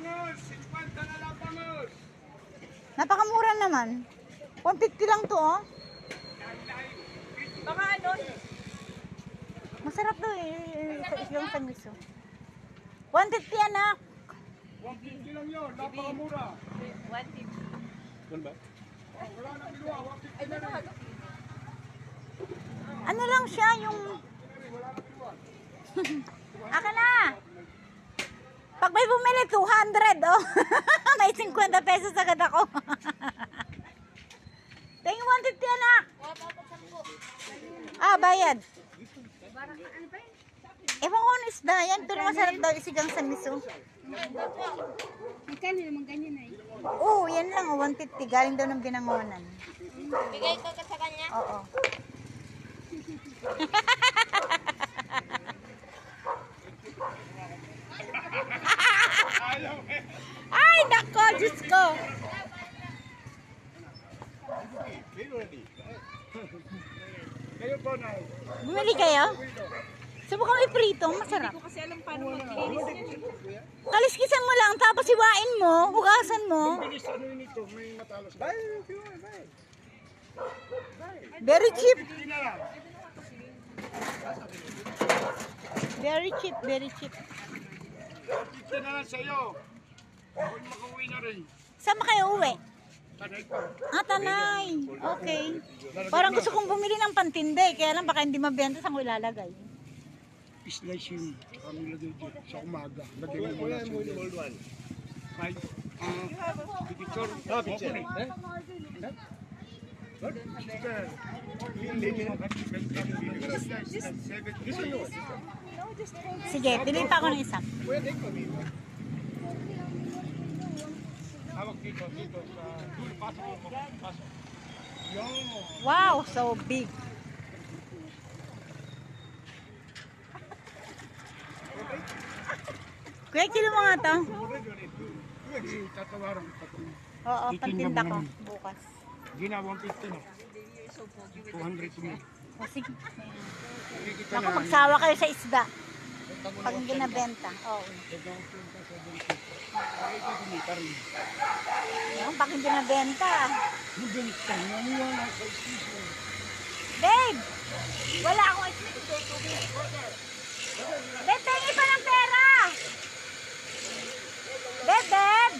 bangus! 50 na lang bangus! Napakamura naman. 150 lang to, oh. Baka ano, Masarap to eh. Yung sandwich, oh. 150 anak. 150 lang yun, napakamura. 150. Ano ba? Wala na kinuha, 150 na rin. Ano lang siya, yung... Aka na! Pag may bumili, 200, oh. may 50 pesos agad ako. Tingin 150 anak. Ah, bayad. Ewan ko ano isda yan, pero masarap daw isigang sa miso. Magkano naman ganyan ay? Oo, yan lang, oh, 150. Galing daw ng binangonan. Bigay ko ka sa kanya. Oo. Ay, nako, Diyos ko. Kayo po na. Bumili kayo? Subukan iprito, masarap. Kasi alam paano maglinis yan. Kaliskisan mo lang, tapos iwain mo, hugasan mo. Bilis ano yun ito, may matalas. Bay, kinuha, bay. Very cheap. Hindi. Very cheap, very cheap. 50 na lang sa'yo. Yung makauwi na rin. Saan ba kayo uwi? Ah, tanay. Okay. Parang gusto kong bumili ng pantinde, kaya lang baka hindi mabenta saan ko ilalagay. Slice yun. Saka nilagay dito sa umaga. Lagay mo muna sa old one. Kahit, ah, picture. Ah, picture. Eh? Nyo? Sige, pili pa ako ng isa. Pwede ko. Hawak dito, dito. Sa, dito, pasok mo. Pasok. Yung. Wow, so big. Kuya, kilo mo nga to? Oo, pantinda ko bukas. Gina 150 na. 200 mo. O sige. Naku, magsawa kayo sa isda. Pag hindi nabenta. Oo. Yung pag hindi nabenta. Magalit ka. Naniwala sa istisyo. Babe! Wala akong isda. Babe, pengi pa ng pera! Babe, babe!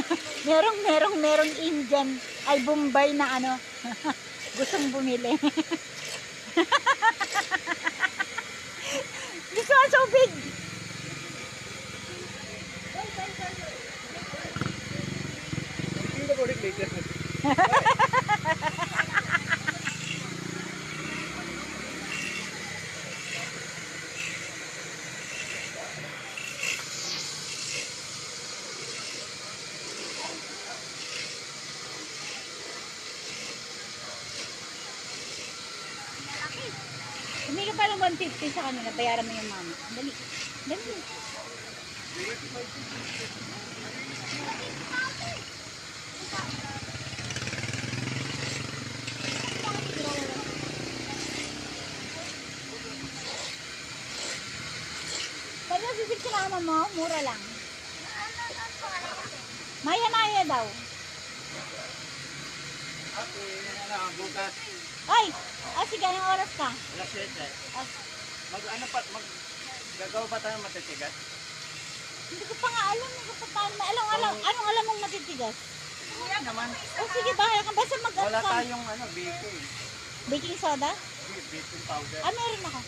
merong, merong, merong Indian ay Bombay na ano. Gustong bumili. This one so big. Tingnan ko ulit later. Hindi ka pa ng 150 sa kanila, bayaran mo yung mama. Dali. Dali. Pwede mo sisig sa mama mo, mura lang. Maya-maya daw. bukas, Ay! Ah, sige, anong oras ka? alas 7. Ah, Mag ano pa, mag gagawa pa tayo matitigas? hindi ko pa nga alam. Hindi ko pa paano. Alam, alam, anong alam mong matitigas? Wala naman. O sige, bahala ka. Basta mag Wala ka. tayong ano, baking. Baking soda? Baking powder. Ah, meron ako.